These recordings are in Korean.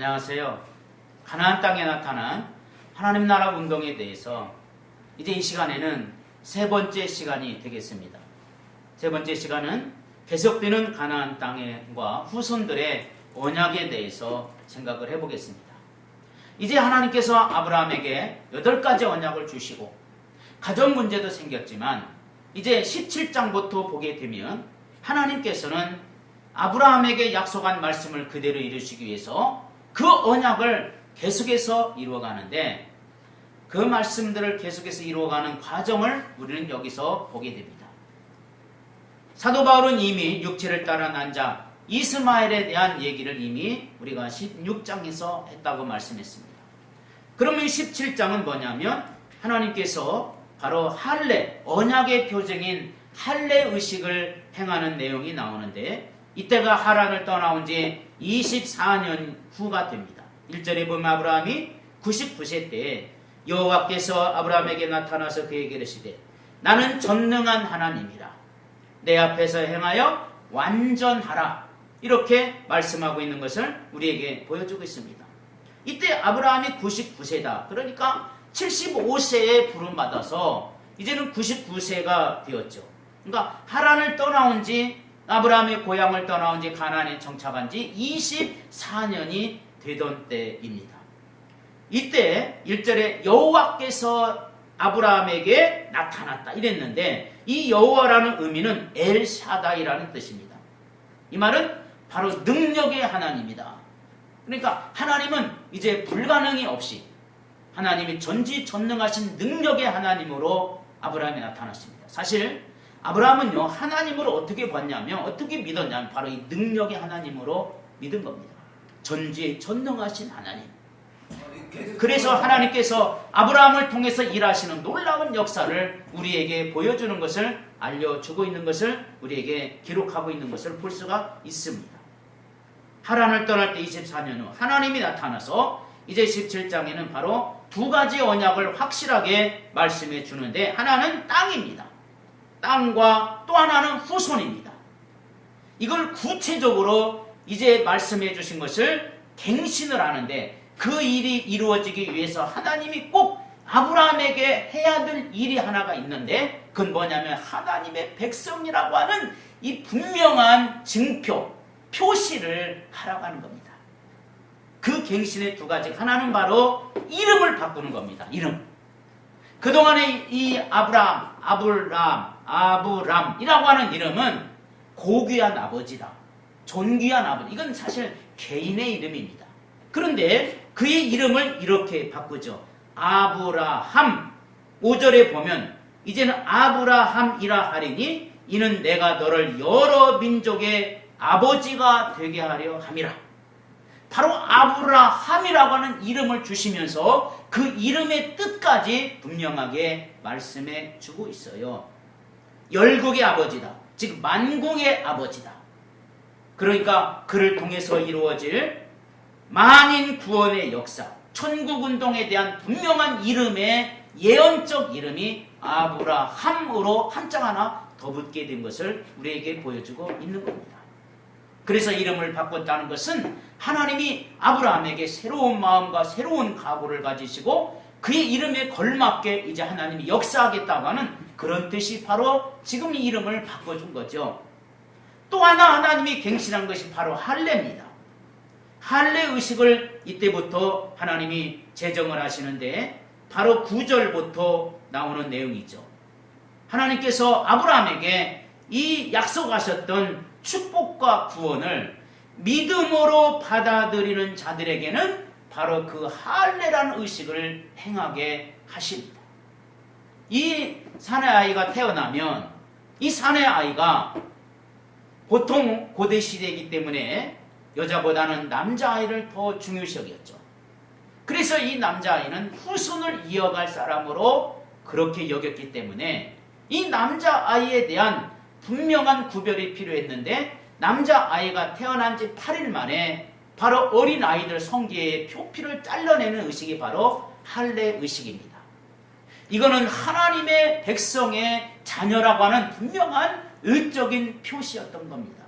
안녕하세요. 가나안 땅에 나타난 하나님 나라 운동에 대해서 이제 이 시간에는 세 번째 시간이 되겠습니다. 세 번째 시간은 계속되는 가나안 땅과 후손들의 언약에 대해서 생각을 해보겠습니다. 이제 하나님께서 아브라함에게 여덟 가지 언약을 주시고 가정 문제도 생겼지만 이제 17장부터 보게 되면 하나님께서는 아브라함에게 약속한 말씀을 그대로 이루시기 위해서 그 언약을 계속해서 이루어가는데 그 말씀들을 계속해서 이루어가는 과정을 우리는 여기서 보게 됩니다. 사도 바울은 이미 육체를 따라 난 자 이스마엘에 대한 얘기를 이미 우리가 16장에서 했다고 말씀했습니다. 그러면 17장은 뭐냐면 하나님께서 바로 할례, 언약의 표징인 할례 의식을 행하는 내용이 나오는데 이때가 하란을 떠나온 지 24년 후가 됩니다. 1절에 보면 아브라함이 99세 때 여호와께서 아브라함에게 나타나서 그에게 이르시되 나는 전능한 하나님이라 내 앞에서 행하여 완전하라 이렇게 말씀하고 있는 것을 우리에게 보여주고 있습니다. 이때 아브라함이 99세다. 그러니까 75세에 부름받아서 이제는 99세가 되었죠. 그러니까 하란을 떠나온 지 아브라함의 고향을 떠나온 지 가나안에 정착한 지 24년이 되던 때입니다. 이때 1절에 여호와께서 아브라함에게 나타났다 이랬는데 이 여호와라는 의미는 엘샤다이라는 뜻입니다. 이 말은 바로 능력의 하나님이다. 그러니까 하나님은 이제 불가능이 없이 하나님이 전지전능하신 능력의 하나님으로 아브라함이 나타났습니다. 사실 아브라함은요 하나님으로 어떻게 봤냐면 어떻게 믿었냐면 바로 이 능력의 하나님으로 믿은 겁니다. 전지전능하신 하나님. 그래서 하나님께서 아브라함을 통해서 일하시는 놀라운 역사를 우리에게 보여주는 것을 알려주고 있는 것을 우리에게 기록하고 있는 것을 볼 수가 있습니다. 하란을 떠날 때 24년 후 하나님이 나타나서 이제 17장에는 바로 두 가지 언약을 확실하게 말씀해 주는데 하나는 땅입니다. 땅과 또 하나는 후손입니다. 이걸 구체적으로 이제 말씀해 주신 것을 갱신을 하는데 그 일이 이루어지기 위해서 하나님이 꼭 아브라함에게 해야 될 일이 하나가 있는데 그건 뭐냐면 하나님의 백성이라고 하는 이 분명한 증표, 표시를 하라고 하는 겁니다. 그 갱신의 두 가지 하나는 바로 이름을 바꾸는 겁니다. 이름. 그동안에 이 아브람, 아브람, 아브람이라고 하는 이름은 고귀한 아버지다. 존귀한 아버지. 이건 사실 개인의 이름입니다. 그런데 그의 이름을 이렇게 바꾸죠. 아브라함. 5절에 보면 이제는 아브라함이라 하리니 이는 내가 너를 여러 민족의 아버지가 되게 하려 함이라. 바로 아브라함이라고 하는 이름을 주시면서 그 이름의 뜻까지 분명하게 말씀해 주고 있어요. 열국의 아버지다. 즉 만국의 아버지다. 그러니까 그를 통해서 이루어질 만인 구원의 역사, 천국 운동에 대한 분명한 이름의 예언적 이름이 아브라함으로 한자 하나 더 붙게 된 것을 우리에게 보여주고 있는 겁니다. 그래서 이름을 바꿨다는 것은 하나님이 아브라함에게 새로운 마음과 새로운 각오를 가지시고 그의 이름에 걸맞게 이제 하나님이 역사하겠다고 하는 그런 뜻이 바로 지금 이 이름을 바꿔준 거죠. 또 하나 하나님이 갱신한 것이 바로 할례입니다. 할례 의식을 이때부터 하나님이 제정을 하시는데 바로 9절부터 나오는 내용이죠. 하나님께서 아브라함에게 이 약속하셨던 축복과 구원을 믿음으로 받아들이는 자들에게는 바로 그 할례라는 의식을 행하게 하십니다. 이 사내 아이가 태어나면 이 사내 아이가 보통 고대 시대이기 때문에 여자보다는 남자아이를 더 중요시 여겼죠. 그래서 이 남자아이는 후손을 이어갈 사람으로 그렇게 여겼기 때문에 이 남자아이에 대한 분명한 구별이 필요했는데 남자아이가 태어난 지 8일 만에 바로 어린 아이들 성기의 표피를 잘라내는 의식이 바로 할례 의식입니다. 이거는 하나님의 백성의 자녀라고 하는 분명한 의적인 표시였던 겁니다.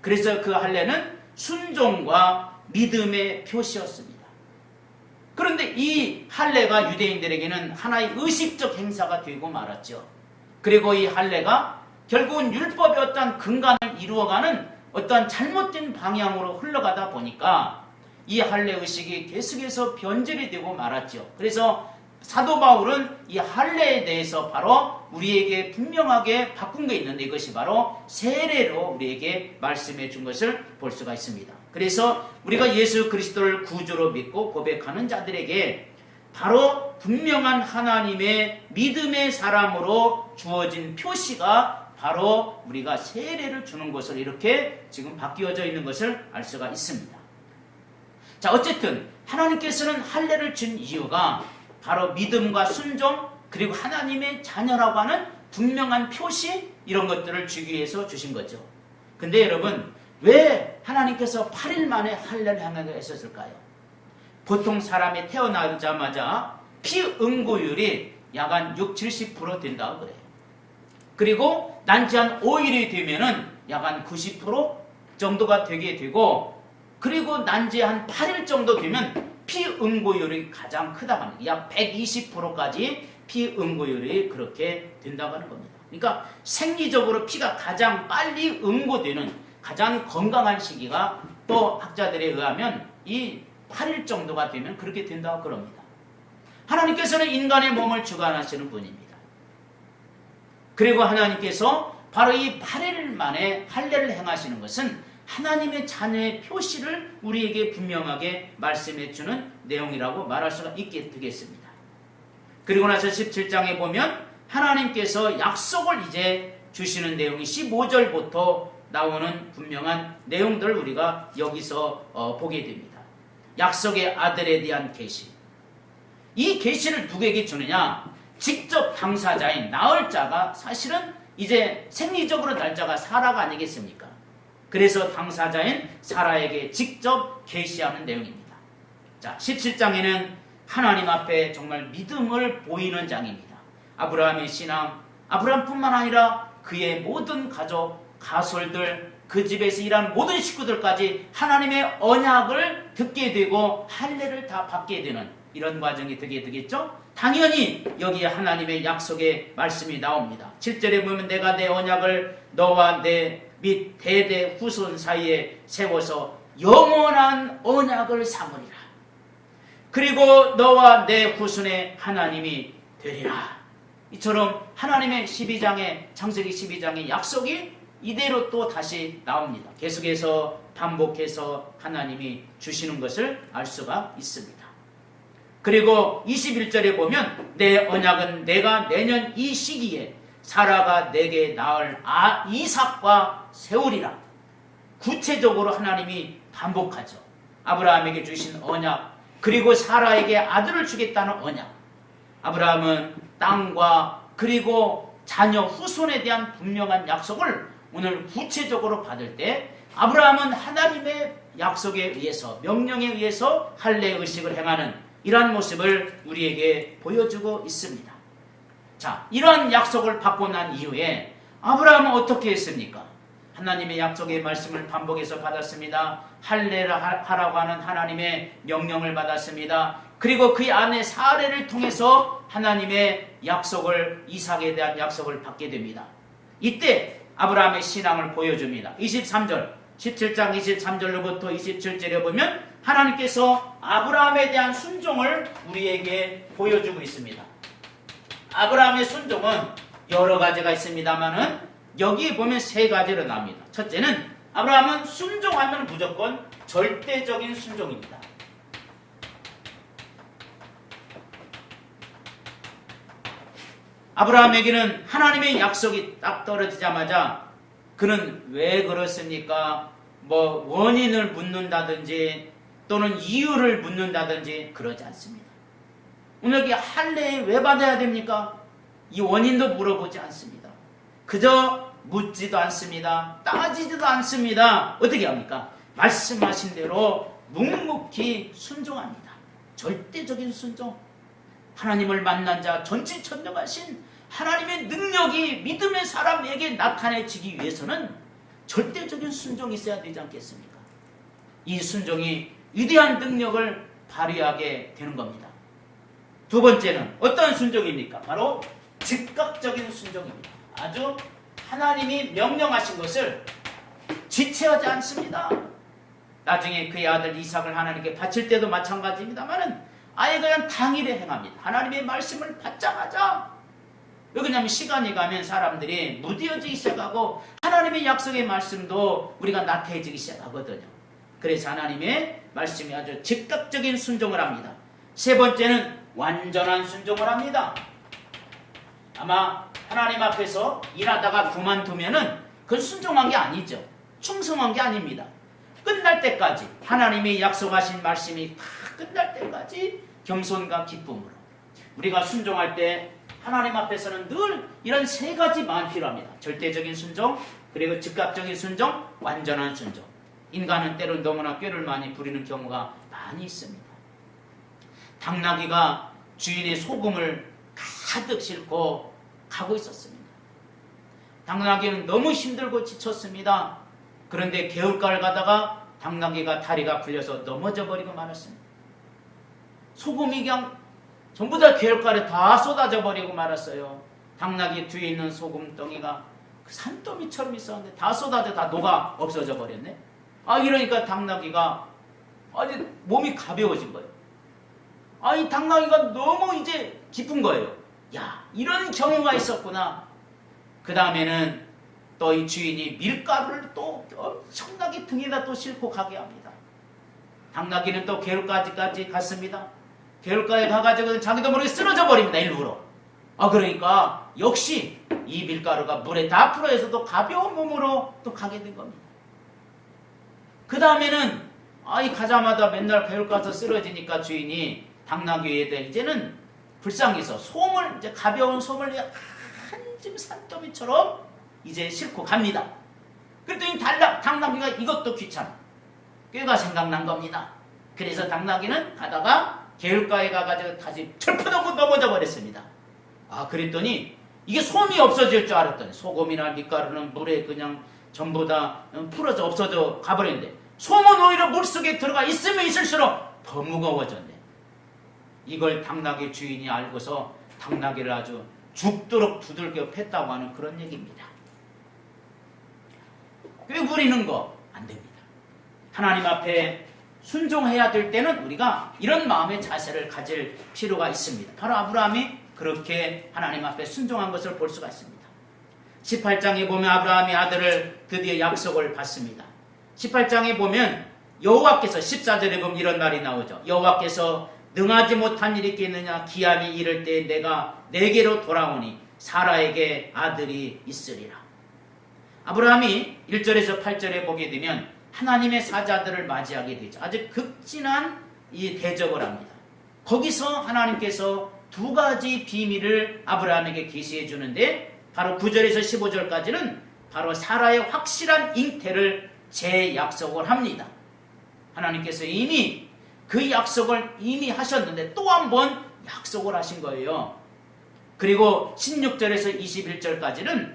그래서 그 할례는 순종과 믿음의 표시였습니다. 그런데 이 할례가 유대인들에게는 하나의 의식적 행사가 되고 말았죠. 그리고 이 할례가 결국은 어떤 근간을 이루어가는 어떤 잘못된 방향으로 흘러가다 보니까 이 할례 의식이 계속해서 변질이 되고 말았죠. 그래서 사도 바울은 이 할례에 대해서 바로 우리에게 분명하게 바꾼 게 있는데 이것이 바로 세례로 우리에게 말씀해 준 것을 볼 수가 있습니다. 그래서 우리가 예수 그리스도를 구주로 믿고 고백하는 자들에게 바로 분명한 하나님의 믿음의 사람으로 주어진 표시가 바로 우리가 세례를 주는 것을 이렇게 지금 바뀌어져 있는 것을 알 수가 있습니다. 자, 어쨌든 하나님께서는 할례를 준 이유가 바로 믿음과 순종 그리고 하나님의 자녀라고 하는 분명한 표시 이런 것들을 주기 위해서 주신 거죠. 근데 여러분 왜 하나님께서 8일 만에 할례를 하게 했었을까요? 보통 사람이 태어나자마자 피응고율이 약한 6, 70% 된다고 그래요. 그리고 난지 한 5일이 되면은 약 한 90% 정도가 되게 되고 그리고 난지 한 8일 정도 되면 피응고율이 가장 크다고 합니다. 약 120%까지 피응고율이 그렇게 된다고 하는 겁니다. 그러니까 생리적으로 피가 가장 빨리 응고되는 가장 건강한 시기가 또 학자들에 의하면 이 8일 정도가 되면 그렇게 된다고 그럽니다. 하나님께서는 인간의 몸을 주관하시는 분입니다. 그리고 하나님께서 바로 이 8일 만에 할례를 행하시는 것은 하나님의 자녀의 표시를 우리에게 분명하게 말씀해 주는 내용이라고 말할 수가 있게 되겠습니다. 그리고 나서 17장에 보면 하나님께서 약속을 이제 주시는 내용이 15절부터 나오는 분명한 내용들을 우리가 여기서 어, 보게 됩니다. 약속의 아들에 대한 계시. 이 계시를 누구에게 주느냐? 직접 당사자인 나을 자가 사실은 이제 생리적으로 날짜가 사라가 아니겠습니까? 그래서 당사자인 사라에게 직접 계시하는 내용입니다. 자, 17장에는 하나님 앞에 정말 믿음을 보이는 장입니다. 아브라함의 신앙, 아브라함뿐만 아니라 그의 모든 가족, 가솔들, 그 집에서 일하는 모든 식구들까지 하나님의 언약을 듣게 되고 할례를 다 받게 되는 이런 과정이 되게 되겠죠? 당연히 여기에 하나님의 약속의 말씀이 나옵니다. 7절에 보면 내가 내 언약을 너와 내 및 대대 후손 사이에 세워서 영원한 언약을 삼으리라. 그리고 너와 내 후손의 하나님이 되리라. 이처럼 하나님의 12장의 창세기 12장의 약속이 이대로 또 다시 나옵니다. 계속해서 반복해서 하나님이 주시는 것을 알 수가 있습니다. 그리고 21절에 보면 내 언약은 내가 내년 이 시기에 사라가 내게 낳을 아 이삭과 세우리라. 구체적으로 하나님이 반복하죠. 아브라함에게 주신 언약 그리고 사라에게 아들을 주겠다는 언약. 아브라함은 땅과 그리고 자녀 후손에 대한 분명한 약속을 오늘 구체적으로 받을 때 아브라함은 하나님의 약속에 의해서 명령에 의해서 할례 의식을 행하는 이러한 모습을 우리에게 보여주고 있습니다. 자, 이러한 약속을 받고 난 이후에 아브라함은 어떻게 했습니까? 하나님의 약속의 말씀을 반복해서 받았습니다. 할례라 하라고 하는 하나님의 명령을 받았습니다. 그리고 그 안에 사례를 통해서 하나님의 약속을 이삭에 대한 약속을 받게 됩니다. 이때 아브라함의 신앙을 보여줍니다. 23절, 17장 23절로부터 27절에 보면 하나님께서 아브라함에 대한 순종을 우리에게 보여주고 있습니다. 아브라함의 순종은 여러 가지가 있습니다만은 여기에 보면 세 가지로 나옵니다. 첫째는 아브라함은 순종하면 무조건 절대적인 순종입니다. 아브라함에게는 하나님의 약속이 딱 떨어지자마자 그는 왜 그렇습니까? 뭐 원인을 묻는다든지 또는 이유를 묻는다든지 그러지 않습니다. 오늘 여기 할례 왜 받아야 됩니까? 이 원인도 물어보지 않습니다. 그저 묻지도 않습니다. 따지지도 않습니다. 어떻게 합니까? 말씀하신 대로 묵묵히 순종합니다. 절대적인 순종. 하나님을 만난 자 전지천명하신 하나님의 능력이 믿음의 사람에게 나타내지기 위해서는 절대적인 순종이 있어야 되지 않겠습니까? 이 순종이 위대한 능력을 발휘하게 되는 겁니다. 두 번째는 어떤 순종입니까? 바로 즉각적인 순종입니다. 아주 하나님이 명령하신 것을 지체하지 않습니다. 나중에 그의 아들 이삭을 하나님께 바칠 때도 마찬가지입니다만은 아예 그냥 당일에 행합니다. 하나님의 말씀을 받자마자 왜냐하면 시간이 가면 사람들이 무뎌지기 시작하고 하나님의 약속의 말씀도 우리가 나태해지기 시작하거든요. 그래서 하나님의 말씀이 아주 즉각적인 순종을 합니다. 세 번째는 완전한 순종을 합니다. 아마 하나님 앞에서 일하다가 그만두면은 그건 순종한 게 아니죠. 충성한 게 아닙니다. 끝날 때까지 하나님이 약속하신 말씀이 다 끝날 때까지 겸손과 기쁨으로 우리가 순종할 때 하나님 앞에서는 늘 이런 세 가지만 필요합니다. 절대적인 순종, 그리고 즉각적인 순종, 완전한 순종. 인간은 때론 너무나 꾀를 많이 부리는 경우가 많이 있습니다. 당나귀가 주인의 소금을 가득 싣고 가고 있었습니다. 당나귀는 너무 힘들고 지쳤습니다. 그런데 개울가를 가다가 당나귀가 다리가 풀려서 넘어져 버리고 말았습니다. 소금이 그냥 전부 다 개울가에 다 쏟아져 버리고 말았어요. 당나귀 뒤에 있는 소금 덩이가 그 산더미처럼 있었는데 다 쏟아져 다 녹아 없어져 버렸네. 아 이러니까 당나귀가 아니 몸이 가벼워진 거예요. 아이 당나귀가 너무 이제 기쁜 거예요. 야 이런 경우가 있었구나. 그 다음에는 또 이 주인이 밀가루를 또 엄청나게 등에다 또 싣고 가게 합니다. 당나귀는 또 개울가지까지 갔습니다. 개울가에 가가지고 자기도 모르게 쓰러져 버립니다. 일부러. 아 그러니까 역시 이 밀가루가 물에 다 풀어져서 가벼운 몸으로 또 가게 된 겁니다. 그 다음에는 아이 가자마자 맨날 개울가서 쓰러지니까 주인이 당나귀에 대해 이제는 불쌍해서 솜을 이제 가벼운 솜을 한짐 산더미처럼 이제 싣고 갑니다. 그랬더니 달라 당나귀가 이것도 귀찮아. 꾀가 생각난 겁니다. 그래서 당나귀는 가다가 개울가에 가가지고 다시 철푸덕고 넘어져 버렸습니다. 아 그랬더니 이게 솜이 없어질 줄 알았더니 소금이나 밀가루는 물에 그냥 전부 다 풀어져 없어져 가버렸는데 솜은 오히려 물속에 들어가 있으면 있을수록 더 무거워졌네. 이걸 당나귀 주인이 알고서 당나귀를 아주 죽도록 두들겨 팼다고 하는 그런 얘기입니다. 꾀부리는 거 안 됩니다. 하나님 앞에 순종해야 될 때는 우리가 이런 마음의 자세를 가질 필요가 있습니다. 바로 아브라함이 그렇게 하나님 앞에 순종한 것을 볼 수가 있습니다. 18장에 보면 아브라함이 아들을 드디어 약속을 받습니다. 18장에 보면 여호와께서 14절에 보면 이런 말이 나오죠. 여호와께서 능하지 못한 일이 있겠느냐 기한이 이를 때 내가 내게로 돌아오니 사라에게 아들이 있으리라. 아브라함이 1절에서 8절에 보게 되면 하나님의 사자들을 맞이하게 되죠. 아주 극진한 이 대접을 합니다. 거기서 하나님께서 두 가지 비밀을 아브라함에게 계시해 주는데 바로 9절에서 15절까지는 바로 사라의 확실한 잉태를 재약속을 합니다. 하나님께서 이미 그 약속을 이미 하셨는데 또 한 번 약속을 하신 거예요. 그리고 16절에서 21절까지는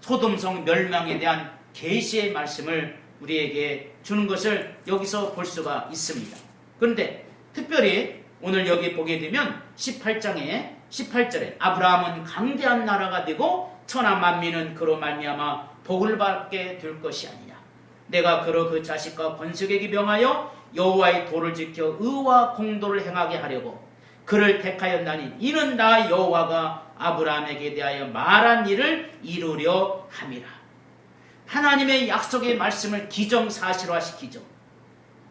소돔성 멸망에 대한 계시의 말씀을 우리에게 주는 것을 여기서 볼 수가 있습니다. 그런데 특별히 오늘 여기 보게 되면 18장에 18절에 아브라함은 강대한 나라가 되고 천하 만민은 그로 말미암아 복을 받게 될 것이 아니냐. 내가 그로 그 자식과 번식에게 명하여 여호와의 도를 지켜 의와 공도를 행하게 하려고 그를 택하였나니 이는 나 여호와가 아브라함에게 대하여 말한 일을 이루려 함이라. 하나님의 약속의 말씀을 기정사실화시키죠.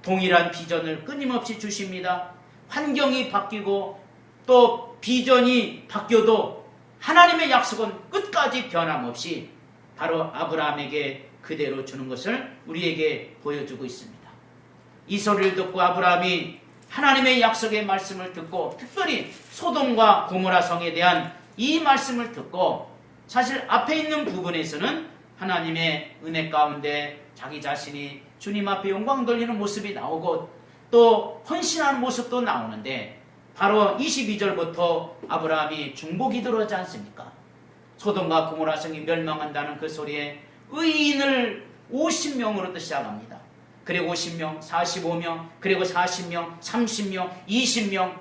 동일한 비전을 끊임없이 주십니다. 환경이 바뀌고 또 비전이 바뀌어도 하나님의 약속은 끝까지 변함없이 바로 아브라함에게 그대로 주는 것을 우리에게 보여주고 있습니다. 이 소리를 듣고 아브라함이 하나님의 약속의 말씀을 듣고 특별히 소돔과 고모라 성에 대한 이 말씀을 듣고 사실 앞에 있는 부분에서는 하나님의 은혜 가운데 자기 자신이 주님 앞에 영광 돌리는 모습이 나오고 또 헌신하는 모습도 나오는데 바로 22절부터 아브라함이 중복이 들어오지 않습니까? 소돔과 고모라 성이 멸망한다는 그 소리에 의인을 50명으로 시작합니다. 그리고 50명, 45명, 그리고 40명, 30명, 20명,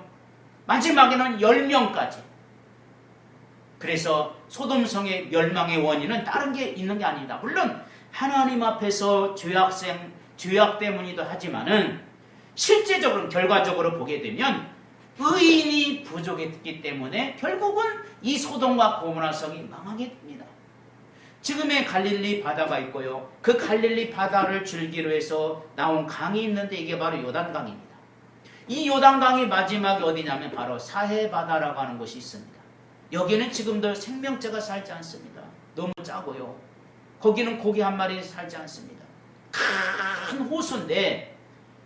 마지막에는 10명까지. 그래서 소돔성의 멸망의 원인은 다른 게 있는 게 아니다. 물론 하나님 앞에서 죄악생, 죄악 때문이기도 하지만은 실제적으로 결과적으로 보게 되면 의인이 부족했기 때문에 결국은 이 소돔과 고모라성이 망하게 됩니다. 지금의 갈릴리 바다가 있고요. 그 갈릴리 바다를 줄기로 해서 나온 강이 있는데 이게 바로 요단강입니다. 이 요단강이 마지막에 어디냐면 바로 사해 바다라고 하는 곳이 있습니다. 여기는 지금도 생명체가 살지 않습니다. 너무 짜고요. 거기는 고기 한 마리 살지 않습니다. 큰 호수인데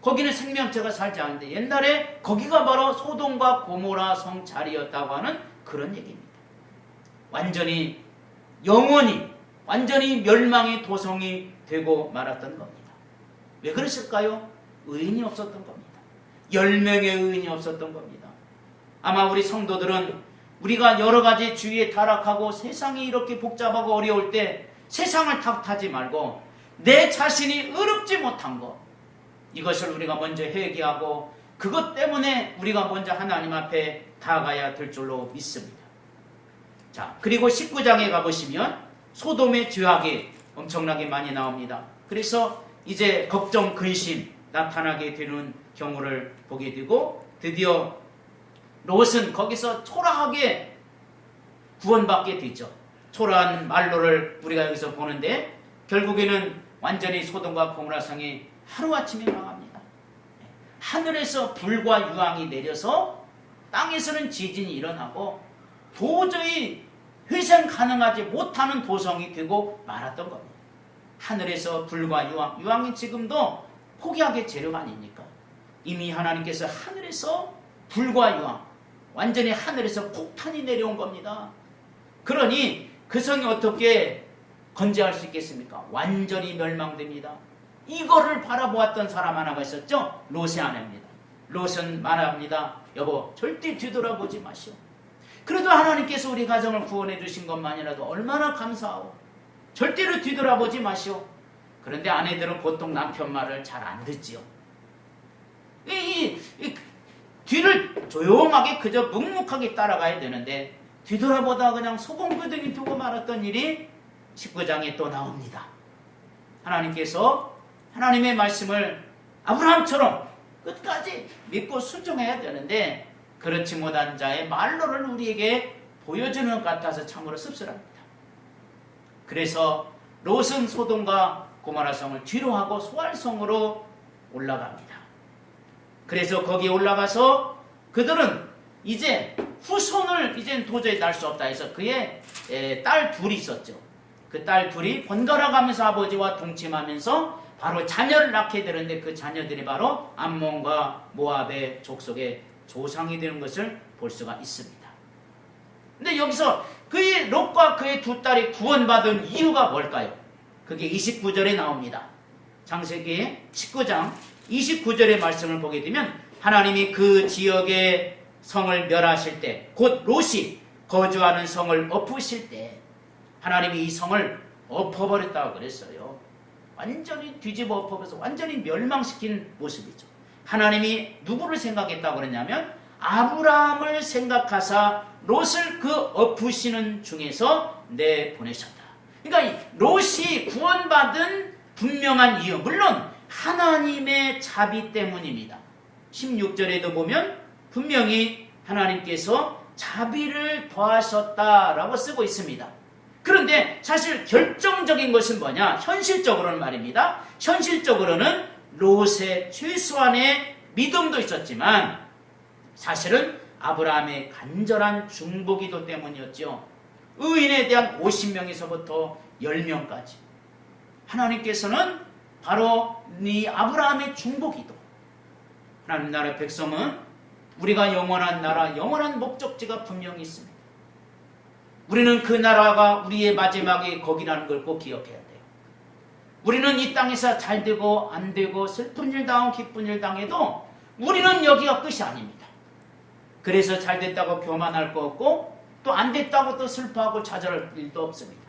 거기는 생명체가 살지 않는데 옛날에 거기가 바로 소돔과 고모라 성 자리였다고 하는 그런 얘기입니다. 완전히 영원히 완전히 멸망의 도성이 되고 말았던 겁니다. 왜 그랬을까요? 의인이 없었던 겁니다. 열 명의 의인이 없었던 겁니다. 아마 우리 성도들은 우리가 여러 가지 주위에 타락하고 세상이 이렇게 복잡하고 어려울 때 세상을 탓하지 말고 내 자신이 의롭지 못한 것 이것을 우리가 먼저 회개하고 그것 때문에 우리가 먼저 하나님 앞에 다가야 될 줄로 믿습니다. 자, 그리고 19장에 가보시면 소돔의 죄악이 엄청나게 많이 나옵니다. 그래서 이제 걱정, 근심 나타나게 되는 경우를 보게 되고 드디어 롯은 거기서 초라하게 구원받게 되죠. 초라한 말로를 우리가 여기서 보는데 결국에는 완전히 소돔과 고무라성이 하루아침에 망합니다. 하늘에서 불과 유황이 내려서 땅에서는 지진이 일어나고 도저히 회생 가능하지 못하는 도성이 되고 말았던 겁니다. 하늘에서 불과 유황, 유황이 지금도 포기하게 재료가 아닙니까? 이미 하나님께서 하늘에서 불과 유황, 완전히 하늘에서 폭탄이 내려온 겁니다. 그러니 그 성이 어떻게 건재할 수 있겠습니까? 완전히 멸망됩니다. 이거를 바라보았던 사람 하나가 있었죠? 롯의 아내입니다. 롯은 말합니다. 여보, 절대 뒤돌아보지 마시오. 그래도 하나님께서 우리 가정을 구원해 주신 것만이라도 얼마나 감사하오. 절대로 뒤돌아보지 마시오. 그런데 아내들은 보통 남편 말을 잘 안 듣지요. 이, 이, 이 뒤를 조용하게 그저 묵묵하게 따라가야 되는데 뒤돌아보다 그냥 소금구덩이 두고 말았던 일이 19장에 또 나옵니다. 하나님께서 하나님의 말씀을 아브라함처럼 끝까지 믿고 순종해야 되는데 그렇지 못한 자의 말로를 우리에게 보여주는 것 같아서 참으로 씁쓸합니다. 그래서 롯은 소돔과 고마라 성을 뒤로 하고 소알성으로 올라갑니다. 그래서 거기에 올라가서 그들은 이제 후손을 이젠 도저히 낳을 수 없다 해서 그의 딸 둘이 있었죠. 그 딸 둘이 번갈아 가면서 아버지와 동침하면서 바로 자녀를 낳게 되는데 그 자녀들이 바로 암몬과 모압의 족속의 조상이 되는 것을 볼 수가 있습니다. 근데 여기서 그의 롯과 그의 두 딸이 구원받은 이유가 뭘까요? 그게 29절에 나옵니다. 창세기 19장 29절의 말씀을 보게 되면 하나님이 그 지역의 성을 멸하실 때, 곧 롯이 거주하는 성을 엎으실 때, 하나님이 이 성을 엎어버렸다고 그랬어요. 완전히 뒤집어 엎어버려서 완전히 멸망시킨 모습이죠. 하나님이 누구를 생각했다고 그랬냐면 아브라함을 생각하사 롯을 그 엎으시는 중에서 내보내셨다. 그러니까 롯이 구원받은 분명한 이유, 물론 하나님의 자비 때문입니다. 16절에도 보면 분명히 하나님께서 자비를 더하셨다라고 쓰고 있습니다. 그런데 사실 결정적인 것은 뭐냐? 현실적으로는 말입니다. 현실적으로는 롯의 최소한의 믿음도 있었지만 사실은 아브라함의 간절한 중보기도 때문이었죠. 의인에 대한 50명에서부터 10명까지. 하나님께서는 바로 이 아브라함의 중보기도. 하나님 나라의 백성은 우리가 영원한 나라, 영원한 목적지가 분명히 있습니다. 우리는 그 나라가 우리의 마지막에 거기라는 걸 꼭 기억해야 돼요. 우리는 이 땅에서 잘 되고 안 되고 슬픈 일 당하고 기쁜 일 당해도 우리는 여기가 끝이 아닙니다. 그래서 잘 됐다고 교만할 거 없고 또 안 됐다고 또 슬퍼하고 좌절할 일도 없습니다.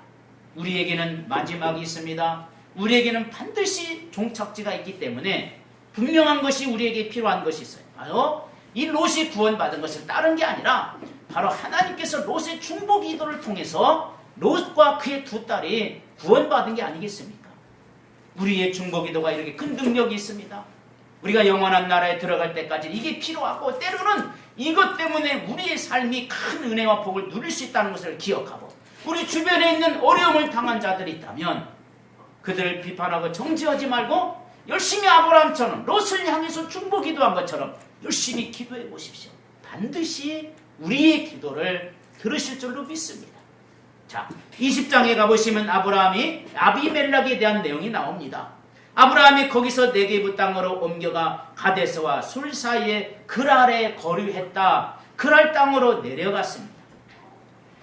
우리에게는 마지막이 있습니다. 우리에게는 반드시 종착지가 있기 때문에 분명한 것이 우리에게 필요한 것이 있어요. 바로 이 롯이 구원받은 것을 다른 게 아니라 바로 하나님께서 롯의 중보 기도를 통해서 롯과 그의 두 딸이 구원받은 게 아니겠습니까? 우리의 중보 기도가 이렇게 큰 능력이 있습니다. 우리가 영원한 나라에 들어갈 때까지 이게 필요하고 때로는 이것 때문에 우리의 삶이 큰 은혜와 복을 누릴 수 있다는 것을 기억하고 우리 주변에 있는 어려움을 당한 자들이 있다면 그들을 비판하고 정죄하지 말고 열심히 아브라함처럼 롯을 향해서 중보 기도한 것처럼 열심히 기도해 보십시오. 반드시 우리의 기도를 들으실 줄로 믿습니다. 자, 20장에 가보시면 아브라함이 아비멜락에 대한 내용이 나옵니다. 아브라함이 거기서 네게부 땅으로 옮겨가 가데스와 술 사이에 그랄에 거류했다. 그랄 땅으로 내려갔습니다.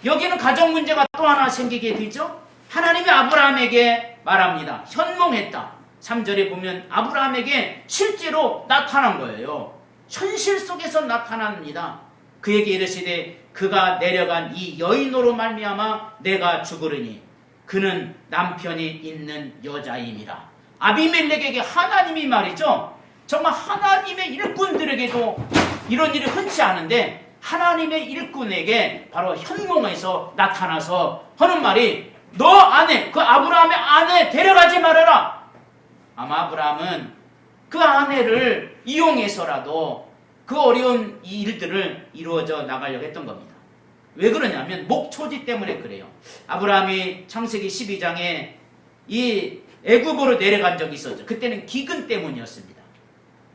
여기는 가정 문제가 또 하나 생기게 되죠. 하나님이 아브라함에게 말합니다. 현몽했다. 3절에 보면 아브라함에게 실제로 나타난 거예요. 현실 속에서 나타납니다. 그에게 이르시되 그가 내려간 이 여인으로 말미암아 내가 죽으리니 그는 남편이 있는 여자임이라. 아비멜렉에게 하나님이 말이죠. 정말 하나님의 일꾼들에게도 이런 일이 흔치 않은데 하나님의 일꾼에게 바로 현몽에서 나타나서 하는 말이 너 아내 그 아브라함의 아내 데려가지 말아라. 아마 아브라함은 그 아내를 이용해서라도 그 어려운 이 일들을 이루어져 나가려고 했던 겁니다. 왜 그러냐면 목초지 때문에 그래요. 아브라함이 창세기 12장에 이 애굽으로 내려간 적이 있었죠. 그때는 기근 때문이었습니다.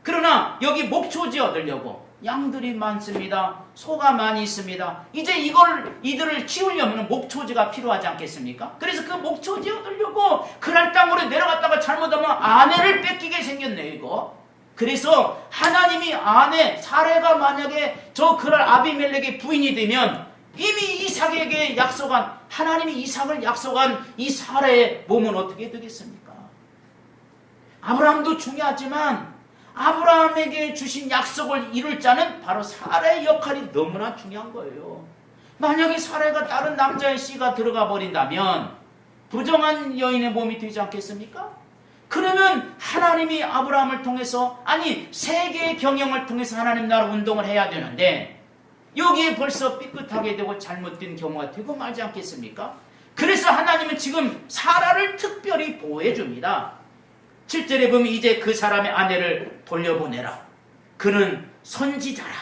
그러나 여기 목초지 얻으려고 양들이 많습니다. 소가 많이 있습니다. 이제 이걸 이들을 키우려면 목초지가 필요하지 않겠습니까? 그래서 그 목초지 얻으려고 그날 땅으로 내려갔다가 잘못하면 아내를 뺏기게 생겼네 이거. 그래서 하나님이 아내 사례가 만약에 저 그럴 아비멜렉의 부인이 되면 이미 이삭에게 약속한 하나님이 이삭을 약속한 이 사례의 몸은 어떻게 되겠습니까? 아브라함도 중요하지만 아브라함에게 주신 약속을 이룰 자는 바로 사례의 역할이 너무나 중요한 거예요. 만약에 사례가 다른 남자의 씨가 들어가 버린다면 부정한 여인의 몸이 되지 않겠습니까? 그러면 하나님이 아브라함을 통해서 아니 세계의 경영을 통해서 하나님 나라 운동을 해야 되는데 여기에 벌써 삐끗하게 되고 잘못된 경우가 되고 말지 않겠습니까? 그래서 하나님은 지금 사라를 특별히 보호해 줍니다. 7절에 보면 이제 그 사람의 아내를 돌려보내라. 그는 선지자라.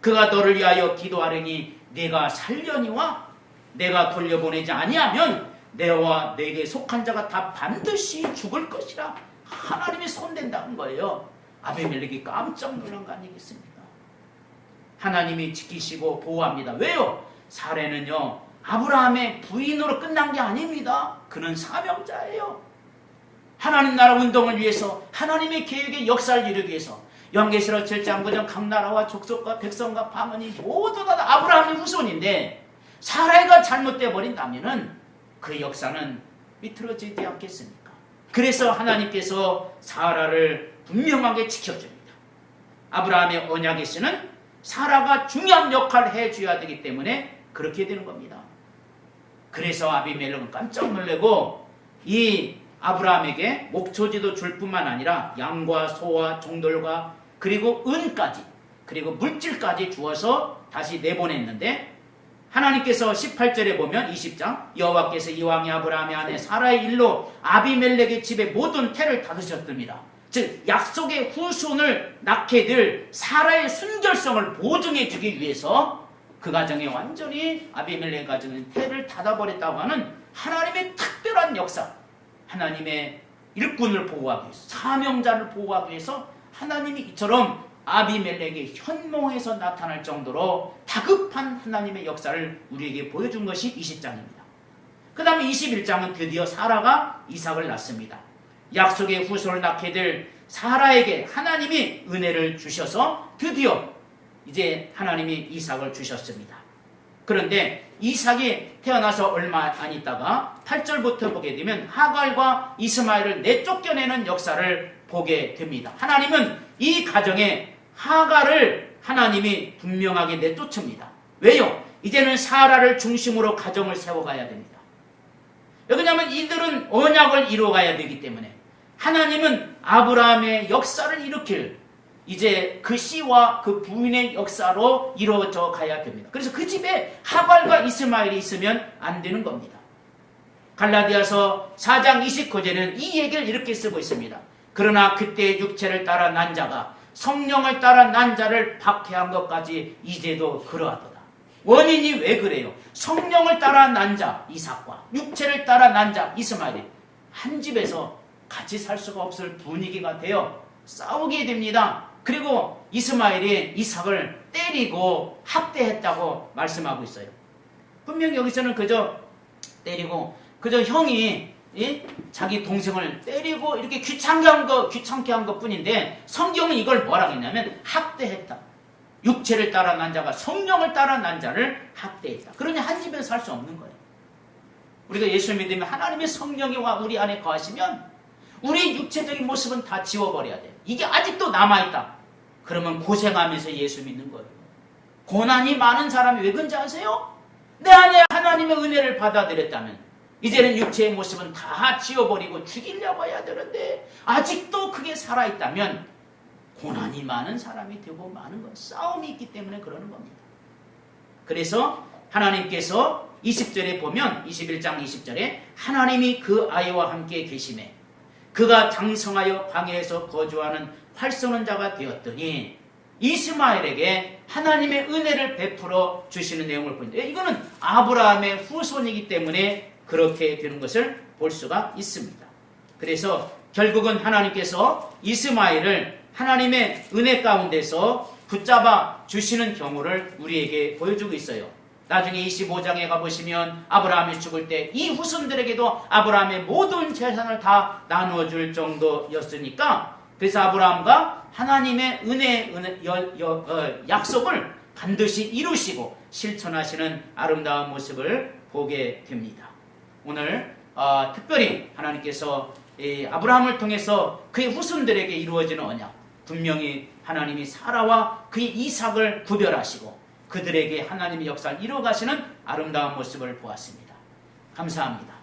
그가 너를 위하여 기도하려니 네가 살려니와 내가 돌려보내지 아니하면 내와 내게 속한 자가 다 반드시 죽을 것이라. 하나님이 손댄다는 거예요. 아비멜렉이 깜짝 놀란 거 아니겠습니까? 하나님이 지키시고 보호합니다. 왜요? 사례는요. 아브라함의 부인으로 끝난 게 아닙니다. 그는 사명자예요. 하나님 나라 운동을 위해서 하나님의 계획의 역사를 이루기 위해서 영계시로 7장 9장 각 나라와 족속과 백성과 방언이 모두 다 아브라함의 후손인데 사례가 잘못되어 버린다면은 그 역사는 비틀어지지 않겠습니까? 그래서 하나님께서 사라를 분명하게 지켜줍니다. 아브라함의 언약의 씨는 사라가 중요한 역할을 해줘야 되기 때문에 그렇게 되는 겁니다. 그래서 아비멜렉은 깜짝 놀래고 이 아브라함에게 목초지도 줄 뿐만 아니라 양과 소와 종들과 그리고 은까지 그리고 물질까지 주어서 다시 내보냈는데 하나님께서 18절에 보면 20장 여호와께서 이왕이 아브라함의 아내 사라의 일로 아비멜렉의 집에 모든 태를 닫으셨습니다. 즉 약속의 후손을 낳게 될 사라의 순결성을 보증해 주기 위해서 그 가정에 완전히 아비멜렉 가정은 태를 닫아버렸다고 하는 하나님의 특별한 역사 하나님의 일꾼을 보호하기 위해서 사명자를 보호하기 위해서 하나님이 이처럼 아비멜렉의 현몽에서 나타날 정도로 다급한 하나님의 역사를 우리에게 보여준 것이 20장입니다. 그 다음에 21장은 드디어 사라가 이삭을 낳습니다. 약속의 후손을 낳게 될 사라에게 하나님이 은혜를 주셔서 드디어 이제 하나님이 이삭을 주셨습니다. 그런데 이삭이 태어나서 얼마 안 있다가 8절부터 보게 되면 하갈과 이스마엘을 내쫓겨내는 역사를 보게 됩니다. 하나님은 이 가정에 하갈을 하나님이 분명하게 내쫓습니다. 왜요? 이제는 사라를 중심으로 가정을 세워가야 됩니다. 왜냐하면 이들은 언약을 이루어가야 되기 때문에 하나님은 아브라함의 역사를 일으킬 이제 그 씨와 그 부인의 역사로 이루어져 가야 됩니다. 그래서 그 집에 하갈과 이스마엘이 있으면 안 되는 겁니다. 갈라디아서 4장 29절에는 이 얘기를 이렇게 쓰고 있습니다. 그러나 그때 육체를 따라 난 자가 성령을 따라 난 자를 박해한 것까지 이제도 그러하도다. 원인이 왜 그래요? 성령을 따라 난 자, 이삭과 육체를 따라 난 자, 이스마엘이 한 집에서 같이 살 수가 없을 분위기가 되어 싸우게 됩니다. 그리고 이스마엘이 이삭을 때리고 학대했다고 말씀하고 있어요. 분명 여기서는 그저 때리고 그저 형이 이? 자기 동생을 때리고 이렇게 귀찮게 한 거, 귀찮게 한 것 뿐인데 성경은 이걸 뭐라고 했냐면 학대했다. 육체를 따라 난 자가 성령을 따라 난 자를 학대했다. 그러니 한 집에서 살 수 없는 거예요. 우리가 예수 믿으면 하나님의 성령이 와 우리 안에 거하시면 우리 육체적인 모습은 다 지워버려야 돼요. 이게 아직도 남아있다. 그러면 고생하면서 예수 믿는 거예요. 고난이 많은 사람이 왜 그런지 아세요? 내 안에 하나님의 은혜를 받아들였다면 이제는 육체의 모습은 다 지워버리고 죽이려고 해야 되는데 아직도 그게 살아있다면 고난이 많은 사람이 되고 많은 건 싸움이 있기 때문에 그러는 겁니다. 그래서 하나님께서 20절에 보면 21장 20절에 하나님이 그 아이와 함께 계심에 그가 장성하여 광야에서 거주하는 활쏘는 자가 되었더니 이스마엘에게 하나님의 은혜를 베풀어 주시는 내용을 보는데 이거는 아브라함의 후손이기 때문에 그렇게 되는 것을 볼 수가 있습니다. 그래서 결국은 하나님께서 이스마엘을 하나님의 은혜 가운데서 붙잡아 주시는 경우를 우리에게 보여주고 있어요. 나중에 25장에 가보시면 아브라함이 죽을 때 이 후손들에게도 아브라함의 모든 재산을 다 나누어 줄 정도였으니까 그래서 아브라함과 하나님의 은혜, 은혜 여, 여, 어, 약속을 반드시 이루시고 실천하시는 아름다운 모습을 보게 됩니다. 오늘 어, 특별히 하나님께서 이 아브라함을 통해서 그의 후손들에게 이루어지는 언약 분명히 하나님이 사라와 그의 이삭을 구별하시고 그들에게 하나님의 역사를 이루어가시는 아름다운 모습을 보았습니다. 감사합니다.